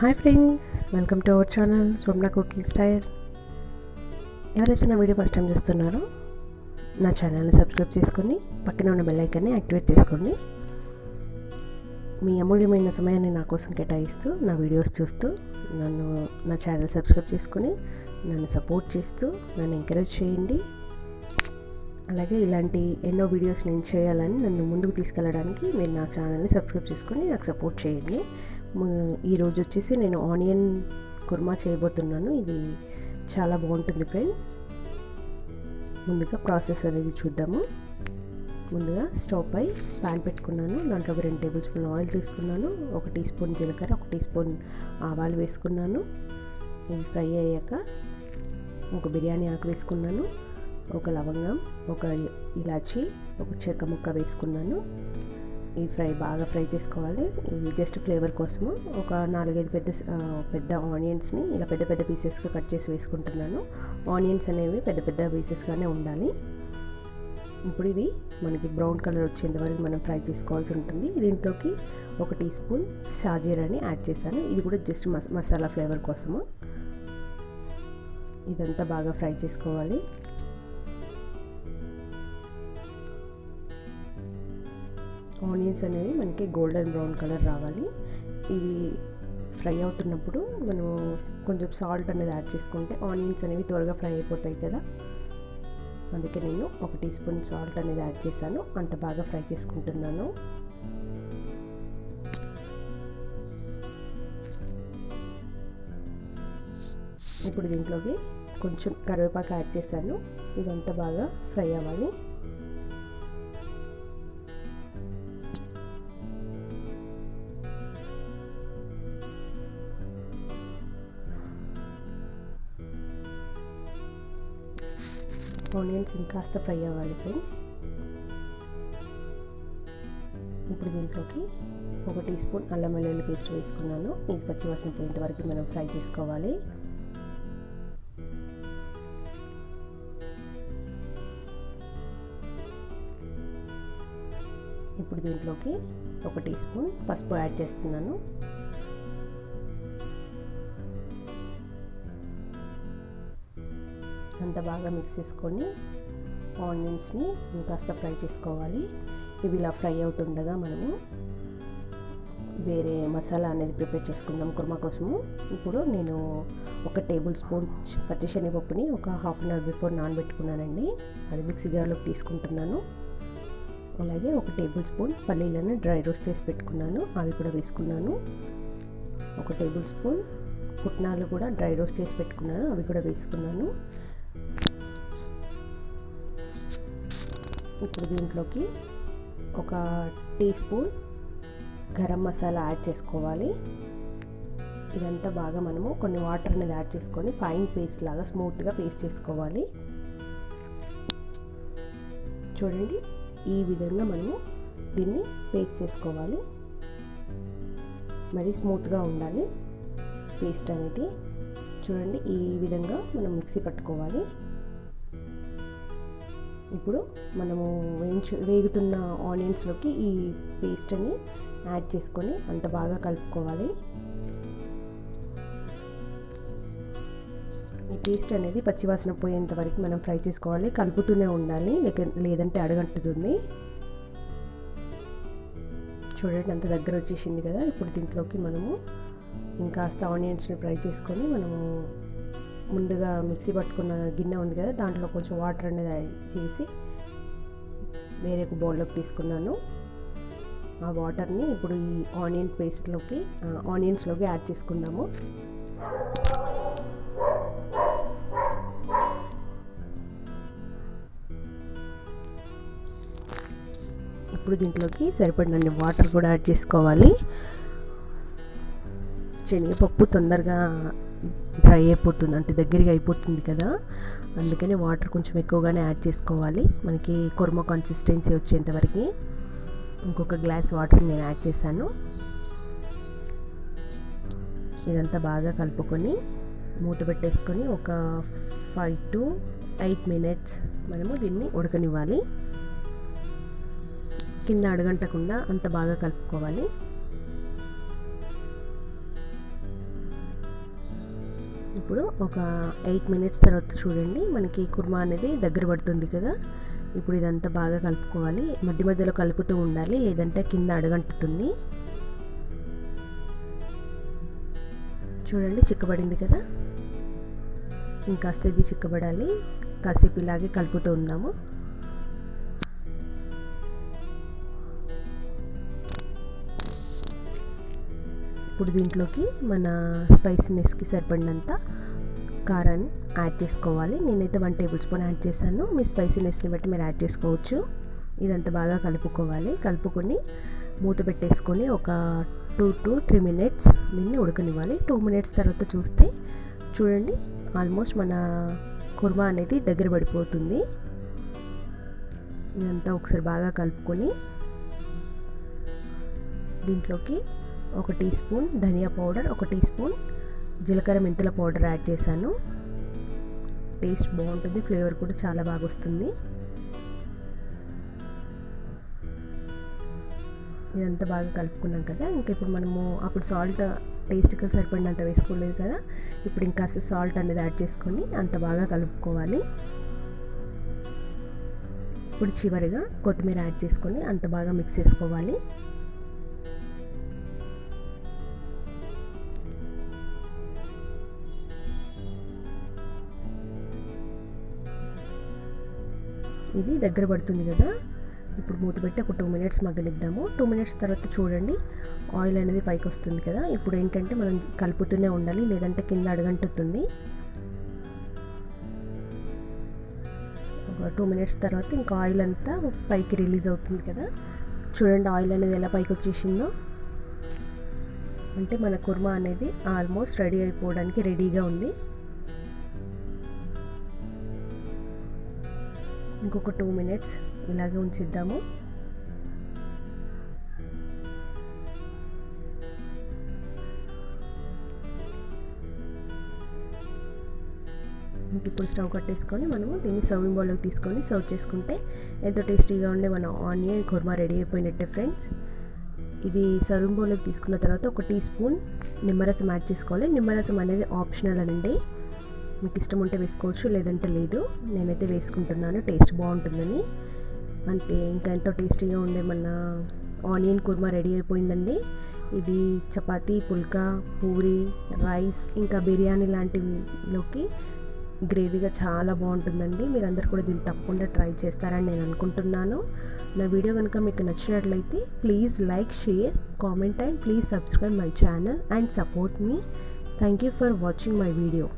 Hi friends welcome to our channel Swapna cooking style. ఎవరైతే నా video first time చూస్తున్నారో నా ఛానల్ని సబ్స్క్రైబ్ చేసుకొని పక్కన ఉన్న బెల్ ఐకాన్ని యాక్టివేట్ చేసుకోండి. మీ అమూల్యమైన సమయాన్ని నా కోసం కేటాయిస్తూ నా వీడియోస్ చూస్తూ నన్ను నా ఛానల్ సబ్స్క్రైబ్ చేసుకొని నన్ను సపోర్ట్ చేస్తూ నన్ను ఎంకరేజ్ చేయండి. అలాగే ఇలాంటి ఎన్నో వీడియోస్ నేను చేయాలని నన్ను ముందుకు తీసుకెళ్ళడానికి మీరు నా ఛానల్ని సబ్స్క్రైబ్ చేసుకొని నాకు సపోర్ట్ చేయండి. ఈరోజు వచ్చేసి నేను ఆనియన్ కుర్మా చేయబోతున్నాను. ఇది చాలా బాగుంటుంది ఫ్రెండ్ ముందుగా ప్రాసెస్ అనేది చూద్దాము. ముందుగా స్టవ్ పై ప్యాన్ పెట్టుకున్నాను. దాంట్లో ఒక రెండు టేబుల్ స్పూన్ ఆయిల్ తీసుకున్నాను. ఒక టీ స్పూన్ జీలకర్ర ఒక టీ స్పూన్ ఆవాలు వేసుకున్నాను. ఇవి ఫ్రై అయ్యాక ఒక బిర్యానీ ఆకు వేసుకున్నాను. ఒక లవంగం ఒక ఇలాచి ఒక చెక్క ముక్క వేసుకున్నాను. ఈ ఫ్రై బాగా ఫ్రై చేసుకోవాలి. ఇది జస్ట్ ఫ్లేవర్ కోసము ఒక నాలుగైదు పెద్ద పెద్ద ఆనియన్స్ని ఇలా పెద్ద పెద్ద పీసెస్గా కట్ చేసి వేసుకుంటున్నాను. ఆనియన్స్ అనేవి పెద్ద పెద్ద పీసెస్గానే ఉండాలి. ఇప్పుడు ఇవి మనకి బ్రౌన్ కలర్ వచ్చేంత వరకు మనం ఫ్రై చేసుకోవాల్సి ఉంటుంది. దీంట్లోకి ఒక టీ స్పూన్ షాజీరాని యాడ్ చేశాను. ఇది కూడా జస్ట్ మసాలా ఫ్లేవర్ కోసము. ఇదంతా బాగా ఫ్రై చేసుకోవాలి. ఆనియన్స్ అనేవి మనకి గోల్డెన్ బ్రౌన్ కలర్ రావాలి. ఇవి ఫ్రై అవుతున్నప్పుడు మనం కొంచెం సాల్ట్ అనేది యాడ్ చేసుకుంటే ఆనియన్స్ అనేవి త్వరగా ఫ్రై అయిపోతాయి కదా. అందుకే నేను ఒక టీ స్పూన్ సాల్ట్ అనేది యాడ్ చేశాను. అంత బాగా ఫ్రై చేసుకుంటున్నాను. ఇప్పుడు దీంట్లోకి కొంచెం కరివేపాకు యాడ్ చేశాను. ఇదంతా బాగా ఫ్రై అవ్వాలి. ఆనియన్స్ ఇంకాస్త ఫ్రై అవ్వాలి ఫ్రెండ్స్. ఇప్పుడు దీంట్లోకి ఒక టీ స్పూన్ అల్లం వెల్లుల్లి పేస్ట్ వేసుకున్నాను. ఇది పచ్చివాసన పోయేంత వరకు మనం ఫ్రై చేసుకోవాలి. ఇప్పుడు దీంట్లోకి ఒక టీ స్పూన్ పసుపు యాడ్ చేస్తున్నాను. అంత బాగా మిక్స్ చేసుకొని ఆనియన్స్ని ఇంకాస్త ఫ్రై చేసుకోవాలి. ఇవి ఇలా ఫ్రై అవుతుండగా మనము వేరే మసాలా అనేది ప్రిపేర్ చేసుకుందాం కుర్మా కోసము. ఇప్పుడు నేను ఒక టేబుల్ స్పూన్ పచ్చి శనగపప్పుని ఒక హాఫ్ అన్ అవర్ బిఫోర్ నానబెట్టుకున్నానండి. అది మిక్సీ జార్లోకి తీసుకుంటున్నాను. అలాగే ఒక టేబుల్ స్పూన్ పల్లీలను డ్రై రోస్ట్ చేసి పెట్టుకున్నాను. అవి కూడా వేసుకున్నాను. ఒక టేబుల్ స్పూన్ పుట్నాలు కూడా డ్రై రోస్ట్ చేసి పెట్టుకున్నాను. అవి కూడా వేసుకున్నాను. ఇప్పుడు దీంట్లోకి ఒక teaspoon garam masala add చేసుకోవాలి. ఇదంతా బాగా మనము కొన్ని వాటర్ అనేది యాడ్ చేసుకొని ఫైన్ పేస్ట్ లాగా స్మూత్గా పేస్ట్ చేసుకోవాలి. చూడండి ఈ విధంగా మనము దీన్ని పేస్ట్ చేసుకోవాలి. మరీ స్మూత్గా ఉండాలి పేస్ట్ అనేది. చూడండి ఈ విధంగా మనం మిక్సీ పట్టుకోవాలి. ఇప్పుడు మనము వేయించు వేగుతున్న ఆనియన్స్లోకి ఈ పేస్ట్ని యాడ్ చేసుకొని అంత బాగా కలుపుకోవాలి. ఈ పేస్ట్ అనేది పచ్చివాసన పోయేంత వరకు మనం ఫ్రై చేసుకోవాలి. కలుపుతూనే ఉండాలి. లేక లేదంటే అడగంటుతుంది. చూడండి అంత దగ్గర వచ్చేసింది కదా. ఇప్పుడు దీంట్లోకి మనము ఇంకాస్త ఆనియన్స్ని ఫ్రై చేసుకొని మనము ముందుగా మిక్సీ పట్టుకున్న గిన్నె ఉంది కదా దాంట్లో కొంచెం వాటర్ అనేది చేసి వేరే ఒక బౌల్లోకి తీసుకున్నాను. ఆ వాటర్ని ఇప్పుడు ఈ ఆనియన్ పేస్ట్లోకి ఆనియన్స్లోకి యాడ్ చేసుకుందాము. ఇప్పుడు దీంట్లోకి సరిపడినన్ని వాటర్ కూడా యాడ్ చేసుకోవాలి. శనగపప్పు తొందరగా డ్రై అయిపోతుంది అంటే దగ్గరగా అయిపోతుంది కదా. అందుకని వాటర్ కొంచెం ఎక్కువగానే యాడ్ చేసుకోవాలి. మనకి కుర్మ కన్సిస్టెన్సీ వచ్చేంతవరకు ఇంకొక గ్లాస్ వాటర్ నేను యాడ్ చేశాను. ఇదంతా బాగా కలుపుకొని మూత పెట్టేసుకొని ఒక ఫైవ్ టు ఎయిట్ మినిట్స్ మనము దీన్ని ఉడకనివ్వాలి. కింద అడగంటకుండా అంత బాగా కలుపుకోవాలి. ఇప్పుడు ఒక ఎయిట్ మినిట్స్ తర్వాత చూడండి మనకి కుర్మా అనేది దగ్గర పడుతుంది కదా. ఇప్పుడు ఇదంతా బాగా కలుపుకోవాలి. మధ్య మధ్యలో కలుపుతూ ఉండాలి లేదంటే కింద అడగంటుతుంది. చూడండి చిక్కబడింది కదా. ఇంకాస్త ఇది చిక్కబడాలి. కాసేపు ఇలాగే కలుపుతూ ఉందాము. ఇప్పుడు దీంట్లోకి మన స్పైసీనెస్కి సరిపడినంత కారాన్ని యాడ్ చేసుకోవాలి. నేనైతే వన్ టేబుల్ స్పూన్ యాడ్ చేశాను. మీ స్పైసీనెస్ని బట్టి మీరు యాడ్ చేసుకోవచ్చు. ఇదంతా బాగా కలుపుకోవాలి. కలుపుకొని మూత పెట్టేసుకొని ఒక టూ టు త్రీ మినిట్స్ దీన్ని ఉడకనివ్వాలి. టూ మినిట్స్ తర్వాత చూస్తే చూడండి ఆల్మోస్ట్ మన కుర్మా అనేది దగ్గర పడిపోతుంది. ఇదంతా ఒకసారి బాగా కలుపుకొని దీంట్లోకి ఒక టీ స్పూన్ ధనియా పౌడర్ ఒక టీ స్పూన్ జీలకర్ర మెంతుల పౌడర్ యాడ్ చేశాను. టేస్ట్ బాగుంటుంది ఫ్లేవర్ కూడా చాలా బాగా వస్తుంది. ఇదంతా బాగా కలుపుకున్నాం కదా ఇంకా ఇప్పుడు మనము అప్పుడు సాల్ట్ టేస్ట్కి సరిపడినంత వేసుకోలేదు కదా ఇప్పుడు ఇంకా సాల్ట్ అనేది యాడ్ చేసుకొని అంత బాగా కలుపుకోవాలి. ఇప్పుడు చివరిగా కొత్తిమీర యాడ్ చేసుకొని అంత బాగా మిక్స్ చేసుకోవాలి. ఇది దగ్గర పడుతుంది కదా. ఇప్పుడు మూత పెట్టి ఒక టూ మినిట్స్ మగ్గనిద్దాము. టూ మినిట్స్ తర్వాత చూడండి ఆయిల్ అనేది పైకి వస్తుంది కదా. ఇప్పుడు ఏంటంటే మనం కలుపుతూనే ఉండాలి లేదంటే కింద అడగంటుతుంది. ఒక టూ మినిట్స్ తర్వాత ఇంకా ఆయిల్ అంతా పైకి రిలీజ్ అవుతుంది కదా. చూడండి ఆయిల్ అనేది ఎలా పైకి వచ్చేసిందో. అంటే మన కుర్మా అనేది ఆల్మోస్ట్ రెడీ అయిపోవడానికి రెడీగా ఉంది. ఇంకొక టూ మినిట్స్ ఇలాగే ఉంచిద్దాము. ఇప్పుడు స్టవ్ కట్టేసుకొని మనము దీన్ని సర్వింగ్ బౌల్లోకి తీసుకొని సర్వ్ చేసుకుంటే ఎంతో టేస్టీగా ఉండే మన ఆనియన్ కుర్మా రెడీ అయిపోయినట్టే ఫ్రెండ్స్ ఇది సర్వింగ్ బౌల్లోకి తీసుకున్న తర్వాత ఒక టీ స్పూన్ నిమ్మరసం యాడ్ చేసుకోవాలి. నిమ్మరసం అనేది ఆప్షనల్ అనండి. మీకు ఇష్టం ఉంటే వేసుకోవచ్చు లేదంటే లేదు. నేనైతే వేసుకుంటున్నాను టేస్ట్ బాగుంటుందని. అంతే ఇంకా ఎంతో టేస్టీగా ఉండే మన ఆనియన్ కుర్మా రెడీ అయిపోయిందండి. ఇది చపాతీ పుల్కా పూరి రైస్ ఇంకా బిర్యానీ లాంటివిలోకి గ్రేవీగా చాలా బాగుంటుందండి. మీరందరూ కూడా దీన్ని తప్పకుండా ట్రై చేస్తారని నేను అనుకుంటున్నాను. నా వీడియో కనుక మీకు నచ్చినట్లయితే please like share comment and please subscribe my channel and support me. Thank you for watching my video.